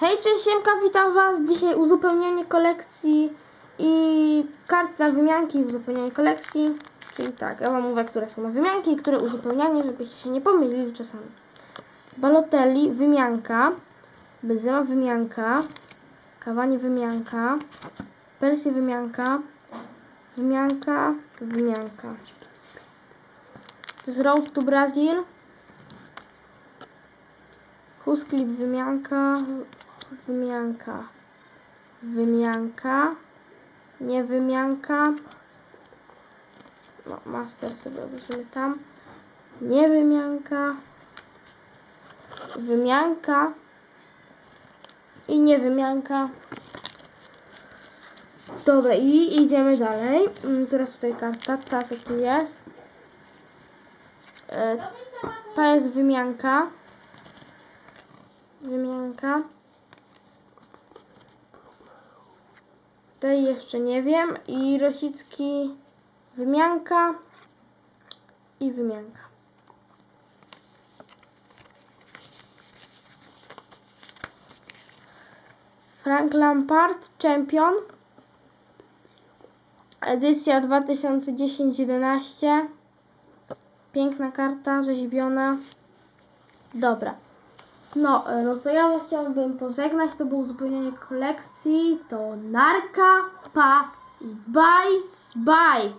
Hej, cześć, siemka, witam was. Dzisiaj uzupełnienie kolekcji i kart na wymianki uzupełnienie kolekcji. Czyli tak, ja wam mówię, które są na wymianki i które uzupełnianie, żebyście się nie pomylili czasami. Balotelli, wymianka. Benzema, wymianka. Kawanie, wymianka. Persji, wymianka. Wymianka, wymianka. To jest Road to Brazil. Husklip, wymianka. Wymianka. Wymianka. Nie wymianka. No, master sobie odłożymy tam. Nie wymianka. Wymianka. I nie wymianka. Dobra, i idziemy dalej. Mm, Teraz tutaj karta. Ta co tu jest. E, ta jest wymianka. Wymianka. Tej jeszcze nie wiem. I Rosicki wymianka i wymianka. Frank Lampard, champion. Edycja 2010-11. Piękna karta, rzeźbiona. Dobra. No, e, no to ja was chciałabym pożegnać. To było uzupełnienie kolekcji. To narka, pa i bye, bye.